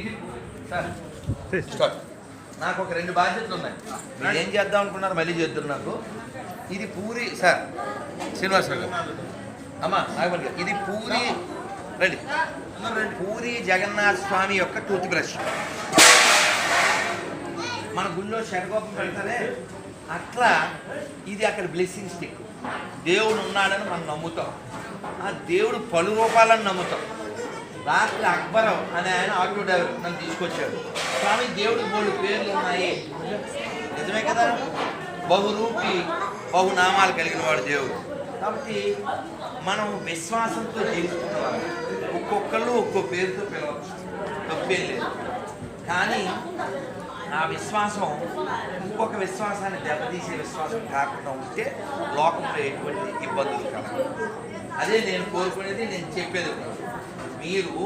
ఇది sir start నాకు ఒక రెండు బాధ్యతలు ఉన్నాయి. మీరు ఏం చేద్దాం అనుకున్నారు మళ్ళీ చేద్దరు నాకు. ఇది పూరి సార్ శ్రీనివాసరావు గారు. అమ్మా నాగమణి గారు ఇది పూరి రండి. పూరి జగన్నాథ స్వామి యొక్క టూత్ బ్రష్ మన గుళ్ళో శరగోపం పెడతారే అట్లా ఇది అక్కడ బ్లెస్సింగ్ స్టిక్ దేవుడు ఉన్నాడని మనం నమ్ముతాం. ఆ దేవుడు పలు రూపాలని నమ్ముతాం. రాత్రి అక్బరం అనే ఆయన ఆటో డ్రైవర్ నన్ను తీసుకొచ్చాడు స్వామి దేవుడు మూడు పేర్లు ఉన్నాయి. నిజమే కదా? బహురూపి బహునామాలు కలిగిన వాడు దేవుడు. కాబట్టి మనం విశ్వాసంతో జీవిస్తున్నాం. ఒక్కొక్కళ్ళు ఒక్కో పేరుతో పిలవచ్చు. తప్పేం లేదు. కానీ ఆ విశ్వాసం ఇంకొక విశ్వాసాన్ని దెబ్బతీసే విశ్వాసం కాకుండా ఉంటే లోకంలో ఎటువంటి ఇబ్బందులు కలగదు అదే నేను కోరుకునేది నేను చెప్పేది కూడా. మీరు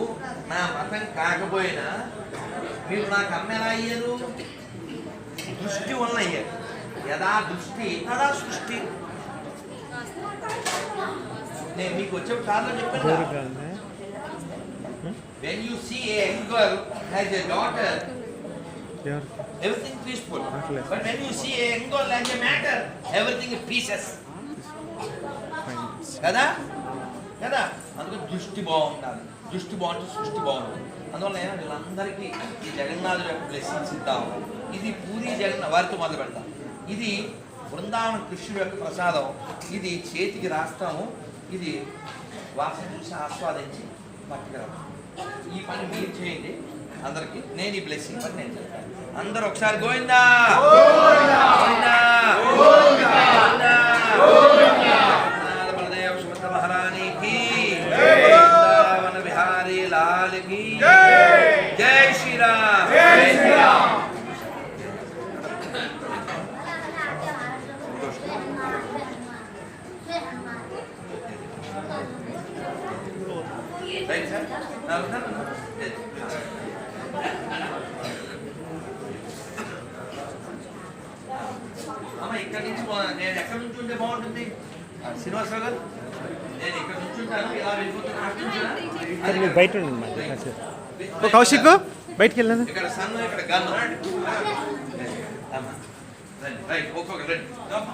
నా మతం కాకపోయినా మీరు నాకు అమ్మేలా అయ్యారు? దృష్టి వల్ల అయ్యారు. యదా దృష్టి తదా సృష్టి. నేను మీకు వచ్చే కారణం చెప్పాను when you see a young girl has a daughter everything peaceful but when you see a young girl has a matter everything is pieces కదా? కదా? అందుకే దృష్టి బాగుండాలి. దృష్టి బాగుంటే సృష్టి బాగుంటుంది అందువల్ల వీళ్ళందరికీ ఈ జగన్నాథుడు యొక్క బ్లెస్సింగ్స్ ఇద్దాం. ఇది పూరి జగన్ వారితో మొదలు పెడతాం. ఇది బృందావన కృష్ణుడు యొక్క ప్రసాదం. ఇది చేతికి రాస్తాము. ఇది వాసన చూసి ఆస్వాదించి పట్టుకురాము ఈ పని మీరు చేయండి అందరికి. నేను ఈ బ్లెస్సింగ్ పని నేను చెప్తాను. అందరూ ఒకసారి గోవిందా! గోవిందా! గోవిందా! అటు నుంచినా? అది మీరు బయట ఉండండి మరి కాసేపు. ఓ కౌశిక్ బయటికి వెళ్ళాను ఇక్కడ సన్ ఇక్కడ గన్ అమ్మ రండి రైట్ ఒక్కొక్కరు రండి అమ్మ,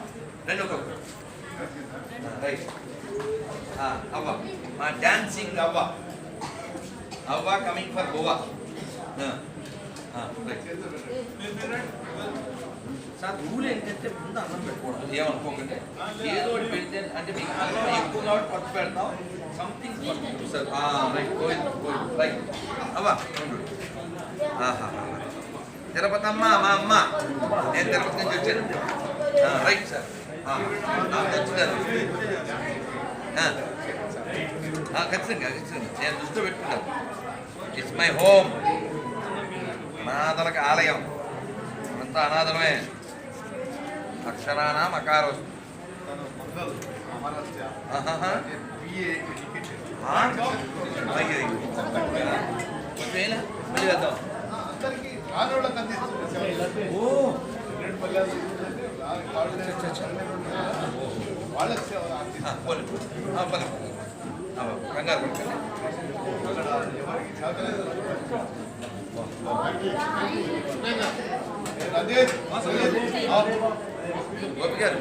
రండి ఒక్కొక్కరు ఆ, రైట్ ఆ, అవ్వ మా డాన్సింగ్ అవ్వ అవ్వ కమింగ్ ఫర్ గోవా ఆ, ఆ, రైట్. sir rule ఏంటంటే ముందు అన్నం పెట్టుకోవడం. ఏమనుకోకండి. ఏదో ఒకటి పెడితే అంటే మీకు అన్నం ఎక్కువ కాబట్టి పట్టు పెడతాం. సంథింగ్ పట్టు సార్ రైట్ గోవింద్ రైట్ ఆహా తిరుపతి అమ్మ మా అమ్మ. నేను తిరుపతి నుంచి వచ్చాను. రైట్ సార్ ఆ, ఖచ్చితంగా. ఖచ్చితంగా నేను దృష్టిలో పెట్టుకుంటాను ఇట్స్ మై హోమ్ అనాథలకు ఆలయం. అంతా అనాథలమే. అక్షరానాం. ఆ, కంగారు గోపి గారు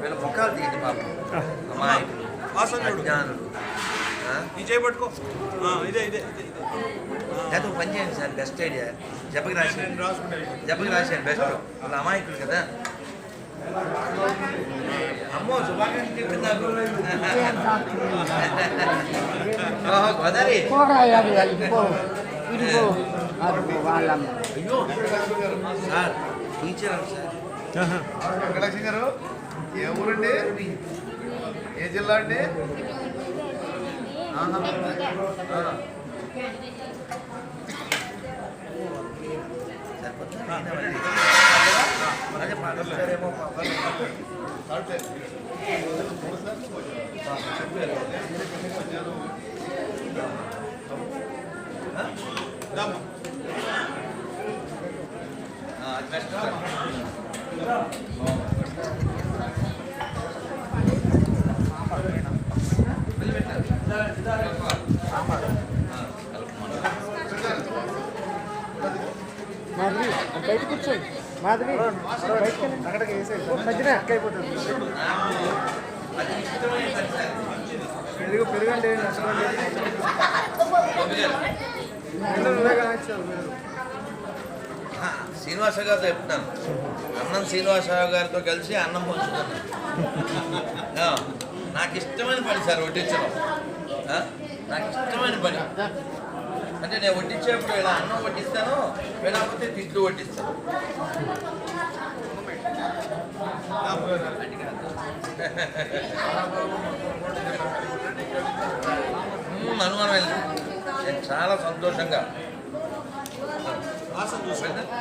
వీళ్ళ ముఖాలు తీయండి పాప అమ్మాయి అజ్ఞానులు ఆ? ఈ చేయి పట్టుకో ఆ, ఇదే ఇదే ఇదే ఇదే లేదా ఒక పని చేయండి సార్ బెస్ట్ ఐడియా జపకి రాసేయండి జపకి రాసేయండి బెస్ట్ వాళ్ళ అమాయకులు కదా అమ్మో శుభాకాంక్షలు చెప్పింది నాకు ఓహో, గోదావరి అయ్యో సార్ టీచర్ సార్. గారు ఏ ఊరండి? ఏ జిల్లా అండి? ఆహా. కలుపుకోండి. బయట కూర్చోండి మాధవి బయటకు అక్కడికి వేసేసి మధ్యన అయిపోతుంది. పెరుగు పెరుగండి నచ్చండి శ్రీనివాస గారితో చెప్తాను అన్నం శ్రీనివాసరావు గారితో కలిసి అన్నం పంచుతాను నాకు ఇష్టమైన పని సార్ వడ్డించడం. నాకు ఇష్టమైన పని. అంటే నేను వడ్డించేప్పుడు ఇలా అన్నం వడ్డిస్తాను లేకపోతే తిట్లు వడ్డిస్తాను. మ్మ్, అనుమానం వెళ్ళి నేను చాలా సంతోషంగా వాసన చూసుకో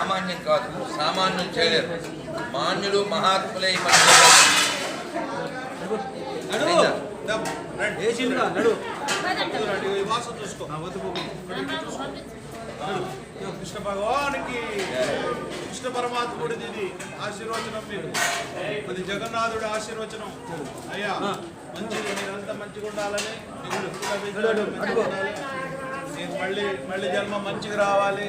సామాన్యం కాదు సామాన్యం చేయలేరు. మాన్యుడు మహాత్ములే కృష్ణ భగవానికి కృష్ణ పరమాత్ముడిది ఇది ఆశీర్వచనం మీకు అది జగన్నాథుడి ఆశీర్వచనం. అయ్యా మంచిది మీరంతా మంచిగా ఉండాలని. నేను మళ్ళీ మళ్ళీ జన్మ మంచిగా రావాలి.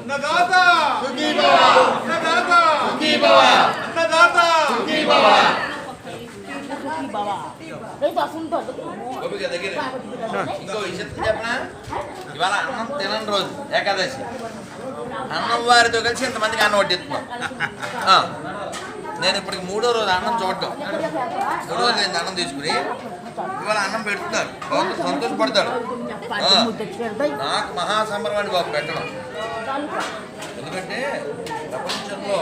అన్నదాత అన్నదాత అన్నదాత ఇంకో విషయం చెప్పనా ఇవాళ అన్నం తినని రోజు ఏకాదశి. అన్నం వారితో కలిసి ఇంతమందికి అన్నం వడ్డిస్తున్నాం. నేను ఇప్పటికి మూడో రోజు అన్నం చూడటం. మూడో రోజు నేను అన్నం తీసుకుని ఇవాళ అన్నం పెడుతున్నారు. భగవంతుడు సంతోషపడతాడు. నాకు మహాసంబరం అండి బాబు పెట్టడం. ఎందుకంటే ప్రపంచంలో